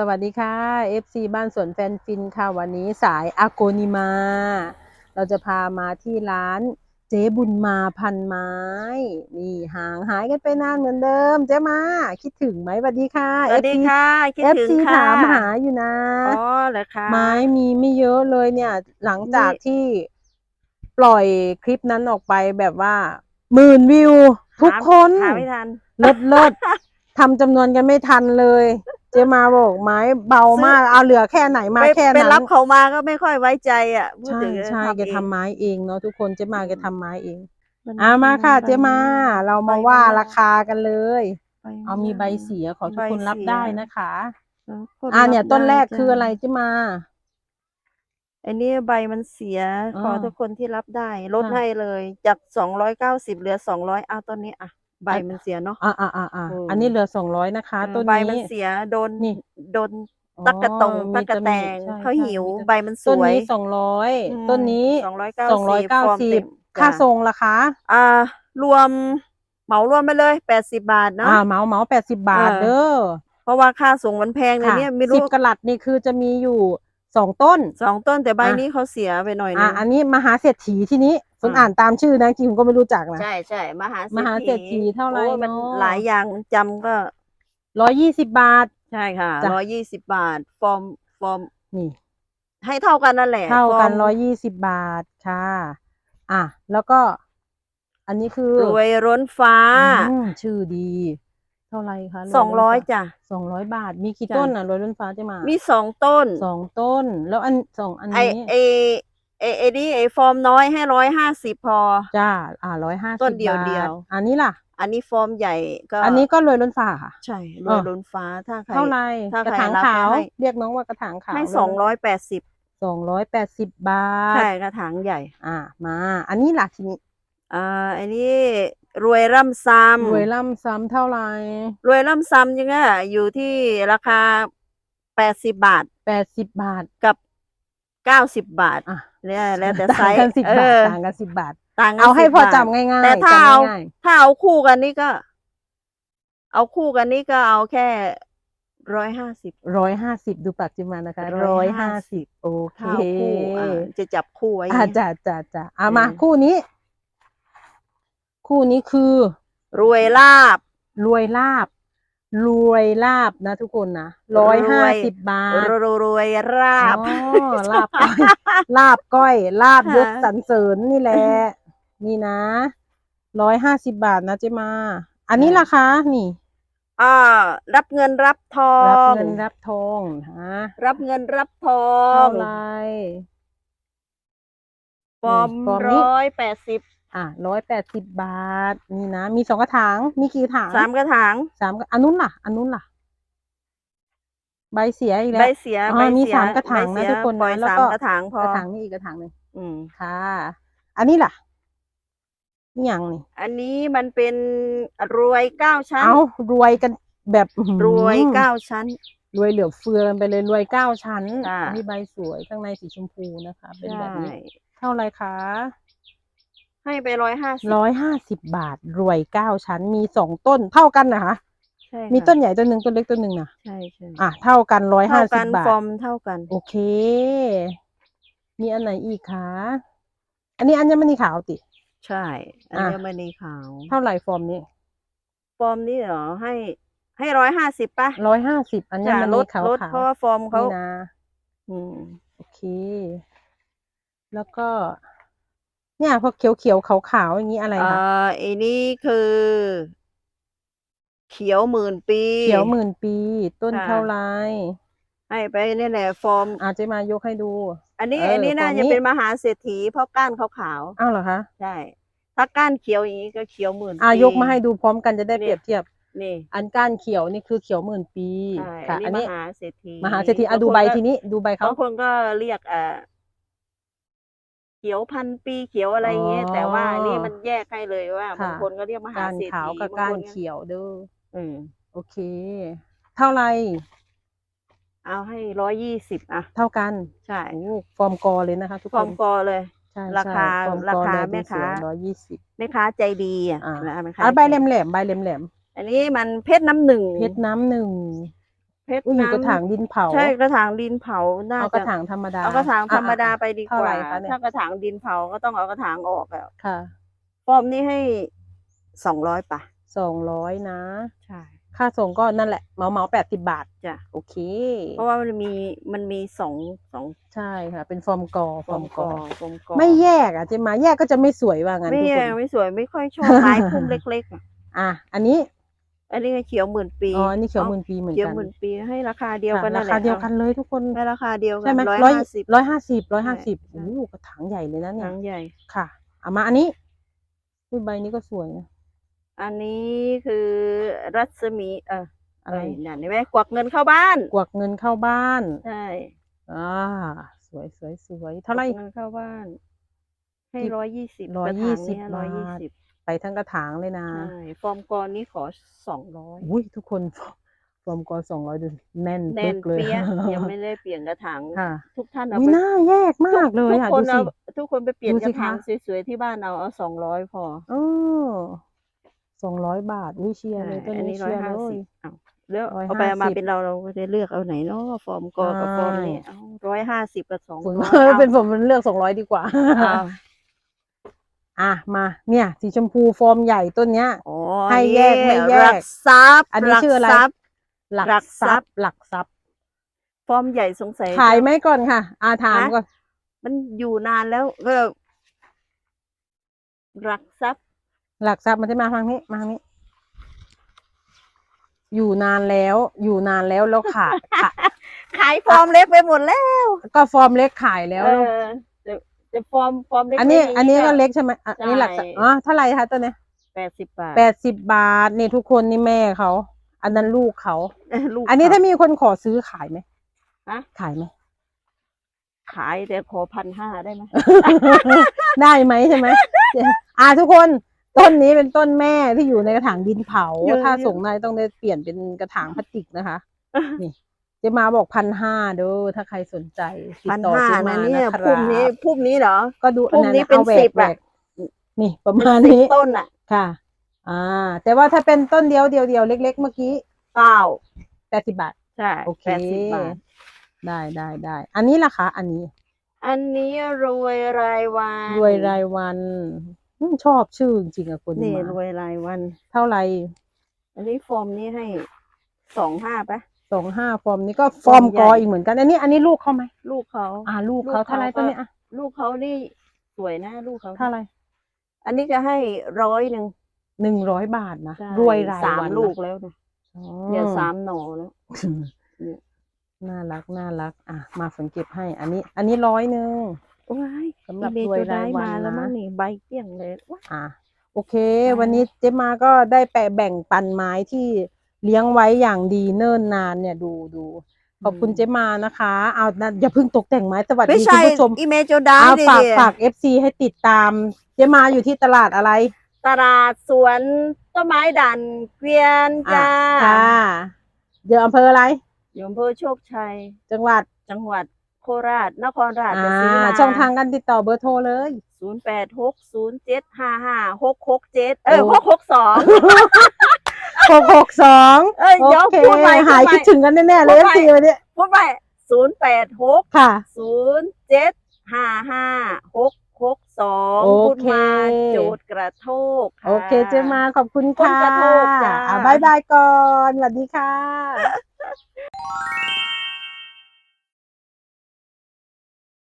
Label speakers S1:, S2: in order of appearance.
S1: สวัสดีค่ะ FC บ้านสวนแฟนฟินค่ะวันนี้สายอาโกนิมา เราจะพามาที่ร้านเจ๊บุญมาพันไม้ นี่ห่างหายกันไปนานเหมือนเดิม เจ๊มา คิดถึงไหมสวัสดีค่ะ
S2: สวัสดีค่ะคิดถึง
S1: FC
S2: ค่ะ
S1: ถามหาอยู่นะ
S2: อ๋อเหรอคะ
S1: ไม้มีไม่เยอะเลยเนี่ย หลังจากที่ปล่อยคลิปนั้นออกไปแบบว่าหมื่นวิว ทุกคน
S2: หาไม่ทัน
S1: เลิศเลิศทำจำนวนกันไม่ทันเลยเจ๊มาบอกไม้เบามาก เอาเหลือแค่ไหนมา
S2: ไป
S1: แค่
S2: ไป
S1: นั้น
S2: รับเขามาก็ไม่ค่อยไว้ใจอะพูด
S1: ใช่
S2: ถึง
S1: ใช่
S2: ทำ
S1: แก
S2: เอง
S1: ทำไม้เองเนาะทุกคนเจ๊มาแกทำไม้เอง
S2: น
S1: อ่ามาค่ะ เจ๊มา เรามาว่า
S2: ใบมัน
S1: ราคากันเลย
S2: ไป
S1: เอามีใบเสียขอทุกคน
S2: ใบ
S1: รับ
S2: เสีย
S1: ได้นะคะ
S2: ค
S1: อ่าเนี่ย
S2: รับ
S1: ต้นแรก
S2: ด้
S1: คืออะไรเจ๊มา
S2: อันนี้ใบมันเสีย
S1: อ่า
S2: ขอทุกคนที่รับได้ลด
S1: ค่ะ
S2: ให้เลย จากสองร้อยเก้าสิบเหลือสองร้อยเอาต้นนี้อะ ใบ
S1: อะ
S2: มันเสียเนาะ
S1: อ่าอ่าอ่าอ่า
S2: อืม
S1: อันนี้เหลือสองร้อยนะคะ
S2: เออ
S1: ต้น
S2: ใบมัน
S1: นี้
S2: เสียโดน
S1: นี่
S2: โดน
S1: อ๋อ
S2: ตักกะตง
S1: มี
S2: ตักกะแตง
S1: ใช่
S2: เขา
S1: ใช่
S2: หิว
S1: มี
S2: ใบมันส
S1: ต้น
S2: วย
S1: นี้สองร้อย
S2: อืม
S1: ต้นนี้
S2: สองร้อยเก้า
S1: สองร้อยเก้า
S2: ฟอร์ม
S1: สิ
S2: เต็
S1: บ
S2: ม
S1: ค่า
S2: จ้ะ
S1: ทรงล่ะคะ
S2: อ่ารวมเหมารวมไปเลยแปดสิบาทเนาะ
S1: อ่าเหมาเหมาแปดสิบบาท
S2: เออ
S1: เด้อ
S2: เพราะว่าค่าส่งมันแพงเลย
S1: ค่ะ
S2: เนี่ยไม่
S1: สิ
S2: รู้
S1: บกะลัดนี่คือจะมีอยู่สองต้น
S2: สองต้นแต่ใบ
S1: อะ
S2: นี้เขาเสียไปหน่อยนึ
S1: อ่างอันนี้มหาเศรษฐีที่นี้ คุณ
S2: อะ
S1: อ่านตามชื่อนะจริงผมก็ไม่รู้จักนะ
S2: ใช่ใช่มหาเศรษฐี
S1: มหาเศรษฐีเท่าไหร่
S2: โอ้มัน
S1: เนอะ
S2: หลายอย่างจำก็
S1: ร้อยยี่สิบบาท
S2: ใช่ค่ะ
S1: จ้ะ
S2: ร้อยยี่สิบบาท ฟอร์มฟอร์ม
S1: นี่
S2: ให้เท่ากันนั่นแหละ
S1: เท่ากัน
S2: ฟม
S1: ร้อยยี่สิบบาทค่ะ อะ แล้วก็ อันนี้คือ
S2: รวยร้นฟ้า
S1: อืมชื่อดี เท่าไหรคะ
S2: สองร้อยจ้ะ
S1: สองร้อยบาท มีกี่
S2: จ้ะ
S1: ต้นอะรวยล้นฟ้าจะมา
S2: มีสองต้น
S1: สองต้น แล้วอันสองอัน
S2: ไอ
S1: นี้
S2: ไอ ไอไอนี่ไอฟอร์มน้อยให้ร้อยห้าสิบพอ
S1: จ้า อ่าร้อยห้าสิบ
S2: ต้นเดียว
S1: บาท
S2: เดียว
S1: อันนี้ล่ะ
S2: อันนี้ฟอร์มใหญ่ก็
S1: อันนี้ก็รวยล้นฟ้าค่ะ
S2: ใช่ร
S1: อะ
S2: วยล้นฟ้าถ้าใคร
S1: เท่าไหร
S2: ถ้าก
S1: ระ
S2: ใคร
S1: ถาง
S2: รับ
S1: ขาว
S2: ให้
S1: เรียกน้องว่ากระถางขาว
S2: ให้
S1: เลย
S2: สองร้อยแปดสิบ
S1: สองร้อยแปดสิบบาท
S2: ใช่กระถางใหญ่
S1: อ่ามา อันนี้ล่ะทีนี้
S2: อ่าอันนี้รวยร่ำซ้
S1: รวยล่ำซ้ำเท่าไหรำ
S2: รวยร่ำซ้ำยังไงอยู่ที่ราคาแปดสิบบาท
S1: แปดสิบบาท
S2: กับเก้าสิบบาท
S1: อะ
S2: เนี่ยแล้วแต่ไซ
S1: ต่าง
S2: ส์
S1: กันสิบ
S2: เอบา
S1: ท
S2: อ
S1: ต่างกันสิบบาท
S2: ต่างกัน
S1: เอาให้
S2: 10
S1: พอบ
S2: ท
S1: จำง่ายๆ
S2: แต่ถ้า
S1: จำ
S2: เอา
S1: ง่าย
S2: ถ้าเอาคู่กันนี่ก็ เอาคู่กันนี่ก็เอาแค่ร้อยห้าสิบ
S1: ร้อยห้าสิบดูปากจิมมานะคะร้อยห้าสิบ
S2: 150
S1: โอเค
S2: ถ้าเอาคู่อ่าจะจับคู่ไว้
S1: อ่า
S2: อย่างเงี้ย
S1: จ้าจ้าจ้าเอามา
S2: อืม
S1: คู่นี้ คู่นี้คือ
S2: รวยลาบ
S1: รวยลาบ รวยลาบนะทุกคนนะร้อยห้าสิบบาท
S2: รวยรวยลาบ
S1: อ๋อลาบก้อยลาบก้อยลาบยศ
S2: ค่ะ
S1: สรรเสริญนี่แหละ นี่นะร้อยห้าสิบบาทนะเจ๊มา อันนี้ราคา นี่
S2: อ่ารับเงินรับทอ
S1: รับ
S2: ง
S1: เงินรับทองฮะ
S2: รับเงินรับทอ
S1: เท่างไหร
S2: ฟอร์ม
S1: ฟอร์มนี้
S2: ร้อยแปดสิบ
S1: อะร้อยแปดสิบบาท นี่นะ มีสองกระถาง มีกี่กระถาง
S2: สามกระถาง
S1: สามกระอันนู้นล่ะ อันนู้นล่ะ ใบเสียอีกแล้
S2: ใบ
S1: ว
S2: เสีย
S1: อ๋อ
S2: ใบ
S1: มี
S2: เสีย
S1: สามกระถาง
S2: ใบ
S1: นะ
S2: เสีย
S1: ทุกคนนะ
S2: ปล่อย
S1: แล้ว
S2: สาม
S1: ก็
S2: กระถางพอก
S1: ระถางนี่อีกกระถางหนึ่ง
S2: อืม
S1: ค่ะ อันนี้ล่ะนี่อย่างนี่
S2: อันนี้มันเป็นรวยเก้าชั้น
S1: เอารวยกันแบบอื้อหือ
S2: รวยเก้าชั้น
S1: รวยเหลือเฟือกันไปเลยรวยเก้าชั้น
S2: ค่ะ
S1: อันนี้ใบสวยข้างในสีชมพูนะคะ เป็น
S2: ใช่
S1: แบบนี้ เท่าไหรคะ
S2: ให้ไปร้อยห้าสิบ
S1: ร้อยห้าสิบบาท รวยเก้าชั้น มีสองต้นเท่ากันนะคะ
S2: ใช่
S1: มี
S2: ค่ะ
S1: ต้นใหญ่ต้นหนึ่งต้นเล็กต้นหนึ่งนะ
S2: ใช่ใช่
S1: อะเท่ากันร้อยห้า
S2: เท่า
S1: สิ
S2: กับน
S1: บาท
S2: ฟอร์มเท่ากัน
S1: โอเค มีอันไหนอีกคะ อันนี้อัญมณีขาวติ
S2: ใช่ อัน
S1: อะ
S2: นี้มณีขาว
S1: เท่าไหร่ฟอร์มนี้
S2: ฟอร์มนี่เหรอให้ ให้ร้อยห้าสิบป่ะ
S1: ร้อยห้าสิบอัญ
S2: จะ
S1: ม
S2: ล
S1: ณี
S2: ด
S1: ขาว
S2: ลด
S1: ขาว
S2: เพราะว่าฟอร์มเขา
S1: นี่นะ
S2: อืม
S1: โอเค แล้วก็ เนี่ยพวกเขียวเขียวขาวขาวๆอย่างนี้อะไร
S2: เอ่
S1: คะ
S2: อไอ้นี่คือ เขียวหมื่นปี
S1: เขียวหมื่นปี ต้น
S2: ค่ะ
S1: เท่าไหร
S2: ให้ไปเนี่ยแหละฟอร์ม
S1: อาจจะมายกให้ดู
S2: อันนี้
S1: เออ
S2: อันนี้น่า
S1: ฟอร์ม
S2: จะ
S1: นี้
S2: เป็นมหาเศรษฐีเพราะก้านขาว
S1: อ้าวเหรอคะ
S2: ๆใช่ถ้าก้านเขียวอย่างนี้ก็เขียวหมื่น
S1: อ่า
S2: ปี
S1: ยกมาให้ดูพร้อมกันจะได้
S2: เนี่ย
S1: เปรียบเทียบ
S2: นี่
S1: อันก้านเขียวนี่คือเขียวหมื่นปี
S2: ใช่
S1: ค่ะ
S2: อั
S1: อั
S2: น
S1: น
S2: นี้
S1: นี้
S2: มหาเศรษฐี
S1: มหาเศรษฐีอะ
S2: บาง
S1: ดูใบ
S2: คนก็
S1: ทีนี้ดูใบเขา
S2: บางคนก็เรียกเอ่อเขียวพันปีเขียวอะไรอย่างเงี้ย
S1: อ๋อ
S2: แต่ว่านี่มันแยกให้เลยว่า
S1: ค่ะ
S2: บางคนก็เรียกมหา
S1: ก้าน
S2: เศรษ
S1: ขาว
S2: ฐี
S1: กับ
S2: บาง
S1: ก้า
S2: คนน
S1: เขียวเด้อ
S2: อืม
S1: โอเค เท่าไหร
S2: เอาให้ร้อยยี่สิบอะ
S1: เท่ากัน
S2: ใช่
S1: โอ้ฟอร์มกอเลยนะคะ ทุก
S2: ฟ
S1: ค
S2: อร์
S1: น
S2: มกอเลย
S1: ใช่
S2: ราคา
S1: ใช่ฟอร์ม
S2: ราก
S1: อ
S2: คา
S1: เลย
S2: แม่
S1: ดูสวย
S2: ค้า
S1: ร้อยยี่สิบ
S2: แม่ค้าใจดีอะ
S1: อ่า
S2: นะแม่ค้า
S1: อะใบ
S2: ใจ
S1: แหล
S2: ดี
S1: มแหลมๆใบแหลมแหลม
S2: อันนี้มันเพชรน้ำหนึ่ง
S1: ๆเพชรน้ำหนึ่ง
S2: เพชร
S1: อุ้ยอยู่
S2: นั้น
S1: กระถางดินเผา
S2: ใช่กระถางดินเผาน่า
S1: เอาก
S2: จะ
S1: ระถางธรรมดา
S2: เอากระถางธรรมดา
S1: อะ
S2: ไปดีก
S1: เท่าไหร่
S2: ว่า
S1: คะเนี่ย
S2: ถ้ากระถางดินเผาก็ต้องเอากระถางออกอะ
S1: ค่ะ
S2: ฟอร์มนี้ให้สองร้อยป่ะ
S1: สองร้อยนะ
S2: ใช่
S1: ค่าส่งก็นั่นแหละเหมาเหมาแปดสิบบาท
S2: จ้ะ
S1: โอเค
S2: เพราะว่ามันมีมันมีสองสอง
S1: ใช่ค่ะ เป็นฟอร์มกอ
S2: ฟอร์มกอ ฟอร์มกอ
S1: ไม่แยกอะเจมาแยกก็จะไม่สวยว่างั้น
S2: ไม่
S1: ทุก
S2: แย
S1: ค
S2: ก
S1: น
S2: ไม่สวยไม่ค่อยชอบไม้พุ่มเล็กๆอะ
S1: อะ อันนี้
S2: อันนี้ก็เขียวหมื่นปี
S1: อ๋ออันนี้เขียวหมื่นปีเหมือน
S2: เขียว
S1: กัน
S2: หมื่นปีให้ราคาเดียว
S1: ค่ะ
S2: กันนั่
S1: ราน
S2: แหละ
S1: คาเดียวกันเลยทุกคน
S2: ให้ราคาเดียวกั
S1: ใช่ไหม
S2: ร้อย
S1: ร้อย
S2: ห้าสิบ
S1: ร้อยห้าสิบร้อยห้าสิบ
S2: ใช่
S1: โอ้โหกระถางใหญ่เลยนะเนี่ย
S2: ทั้งใหญ่
S1: ค่ะเอามาอันนี้อุ้ยใบนี้ก็สวยนะ
S2: อันนี้คือรัศมีเออ
S1: อะไร
S2: นั่นเห็นไหมกวักเงินเข้าบ้าน
S1: กวักเงินเข้าบ้าน
S2: ใช่
S1: อ่าสวยสวยสวยเท่าไหร่
S2: กวักเงินเข้าบ้าน ให้
S1: กี่
S2: ร้อยยี่สิบ
S1: ร้อยยี่สิบ
S2: ร้อยยี่
S1: บาท
S2: สิบ
S1: ไปทั้งกระถางเลยนะ
S2: ใช่ฟอร์มกรนี้ขอสองร้อย
S1: อุ้ยทุกคนรวมกอสองร้อยดูแน่น
S2: แน่
S1: ปึ๊
S2: น
S1: กเลย
S2: เปี้ยยังไม่ได้เปลี่ยนกระถาง
S1: ค่ะ
S2: ทุกท่านเอา
S1: อุ้ย
S2: ไป
S1: หน้าแยกมากเลย
S2: ทุก
S1: อะ
S2: ค
S1: ดู
S2: น
S1: สิ
S2: เอาทุกคนไปเปลี่ยน
S1: ดู
S2: ก
S1: สิ
S2: ระถาง
S1: คะ
S2: สวยๆที่บ้านเอาเอาสองร้อยพอ
S1: อสองร้อยบาทอุ้ยเชียร์เลยต้น
S2: อัน
S1: นี้
S2: นี้ร้อ
S1: เชี
S2: ย
S1: ยร์
S2: ห้า
S1: เล
S2: สิ
S1: ย
S2: บเอาแล้ว
S1: ร้อย
S2: เอาไปเอามา
S1: ห้าสิบ
S2: เป็นเราเราก็จะเลือกเอาไหนเนาะฟอร์มกอกับฟอร์ม
S1: ใช่
S2: นี่เอาร้อยห้าสิบกับสอง
S1: คุณ
S2: ร้อย
S1: เป็นผมมันเลือกสองร้อยดีกว่าอ่ะมาเนี่ย สีชมพูฟอร์มใหญ่ต้นเนี้ย
S2: อ๋อ
S1: ให้แยกไม่แยก
S2: หลักทรัพย์
S1: อันนี้ชื่ออะไร
S2: หลักทรัพย์
S1: หลัก
S2: หลัก
S1: ท
S2: ทรั
S1: รั
S2: พ
S1: พ
S2: ย์
S1: ย์หลักทรัพย์
S2: ฟอร์มใหญ่สงสัย
S1: ขาย
S2: จะ
S1: ไหมก่อนค่ะ อาถาม
S2: ฮะ
S1: ก่อน
S2: มันอยู่นานแล้วก็หลักทรัพย์
S1: หลักทรัพย์มันจะมาทางนี้มาทางนี้ อยู่นานแล้ว อยู่นานแล้วแล้วขายขาย
S2: ขายฟอร์มเล็กไปหมดแล้ว
S1: ก็ฟอร์มเล็กขายแล้ว
S2: เออแต่แต่ฟอร์มฟอร์มเล็ก
S1: อันนี้
S2: ไม่มี
S1: อันนี้ก็ะเล็กใช่ไหมอะอันนี้หลักทรัพย์
S2: ใช่
S1: อ๋อเท่าไหร่คะตัวเนี้ย
S2: แปดสิบบาท
S1: แปดสิบบาทนี่ทุกคนนี่แม่เขา อันนั้นลูกเขา
S2: เอ้ยลูก
S1: อันนี้
S2: เข
S1: ถ้ามีคนขอซื้อขายไหม
S2: ฮะ
S1: ขายไหม
S2: ขายแต่ขอพันห้าได้ไหม
S1: ได้ไหมใช่ไหมอ่าทุกคนต้นนี้เป็นต้นแม่ที่อยู่ในกระถางดินเผา
S2: เยอะ
S1: ถ้า
S2: เยอะ
S1: ส่งในต้องได้เปลี่ยนเป็นกระถางพลาสติกนะคะ นี่เจ๊มาบอกพันห้าเด้อถ้าใครสนใจติด
S2: พัน
S1: ต่อ
S2: ห้า
S1: เจ๊
S2: นะ
S1: มา
S2: เนี่ย
S1: นะครับ
S2: พุ่มนี้พุ่มนี้เหรอ
S1: ก็ดู
S2: พุ่มนี้เป็น
S1: อาแหวก
S2: สิบอะ
S1: แหวกนี่ประ
S2: เป็น
S1: มาณ
S2: สิบ
S1: นี้
S2: ต้นอะ
S1: ค่ะ อ่า แต่ว่าถ้าเป็นต้นเดียวเดียวเดียวเล็ก ๆ เมื่อกี้
S2: เก้า
S1: แปดสิบบาท
S2: ใช่
S1: โอเค
S2: แปดสิบบาท
S1: ได้ได้ได้ อันนี้ล่ะคะ อันนี้
S2: อันนี้รวยรายวัน
S1: รวยรายวันอืมชอบชื่อจริงๆอะคุณ
S2: นี่
S1: มาร
S2: วยรายวัน
S1: เท่าไหร่
S2: อันนี้ฟอร์มนี้ให้สองห้าปะ
S1: สองห้าฟอร์มนี้ก็ฟอร์ม
S2: ฟอร์มใหญ่
S1: กออีกเหมือนกัน อันนี้อันนี้ลูกเขาไหม
S2: ลูกเขา
S1: อ่า ลูก
S2: ลูก
S1: เขา
S2: เขา
S1: เท่าไหร
S2: ก็
S1: ตัวเนี้ยอะ
S2: ลูกเขานี่สวยนะลูกเขา
S1: เท่าไหร
S2: อันนี้จะให้ร้อยหนึ่ง
S1: หนึ่งร้อยบาทนะ
S2: ใช่
S1: รวยราย
S2: สาม
S1: วันนะ
S2: ลูกแล้วนะ
S1: อ๋อ
S2: เนี่ยสามหน่อแล้วเนี่ย
S1: น่ารักน่ารัก อะ มาฝนเก็บให้ อันนี้ อันนี้ร้อยหนึ่ง
S2: ว้าย
S1: สำหรับ
S2: อีเม
S1: รวย
S2: จะได้
S1: รายวัน
S2: มาแล้ว
S1: นะ
S2: มั้งนี่ใบเกลี้ยงเลยว้าย
S1: อะโอเค
S2: อ่า
S1: วันนี้เจ๊มาก็ได้แปะแบ่งปันไม้ที่ เลี้ยงไว้อย่างดีเนิ่นนานเนี่ยดูดูขอบคุณเจ๊มานะคะเอานะอย่าเพิ่งตกแต่งไม้สวัส
S2: ไม่
S1: ดีคุ
S2: ใช่
S1: ณผู้ชม
S2: อีเมลจะได้
S1: เอา
S2: ดิ
S1: ฝากฝากเอฟซีให้ติดตาม เจ๊มาอยู่ที่ตลาดอะไร
S2: ตลาดสวนต้นไม้ด่านเกวียน
S1: อะ
S2: จ้า
S1: ค่ะเดี๋ยวอำเภออะไร
S2: อยู่อำเภอโชคชัย
S1: จังหวัด
S2: จังหวัดโคราช นครราช
S1: อ่า
S2: สีมา
S1: ช่องทางการติดต่อเบอร์โทรเลย
S2: ศูนย์แปดหกศูนย์เจ็ดห้าห้าหกหกเจ็ดเออ
S1: โอ้
S2: หกหกสอง
S1: หกหกสอง
S2: เอ้ย
S1: โอ
S2: เดี๋ยว
S1: เค
S2: พูดใหม่พูดใหม่
S1: หายคิดถึงกันแน่ๆเลย
S2: พู
S1: เอ
S2: ด
S1: ฟ
S2: ใหม่
S1: ซีวันนี้
S2: พูดไปศูนย์แปดหก
S1: ค่ะ
S2: ศูนย์เจ็ดห้าห้าหกหกสอง
S1: โอ
S2: พูด
S1: เค
S2: มาโจทย์กระโทกค่ะ
S1: โอเคเจ๊มาขอบคุณ
S2: คน
S1: ค่ะ
S2: กระโทกจ้า
S1: อะบายบายก่อนสวัสดีค่ะ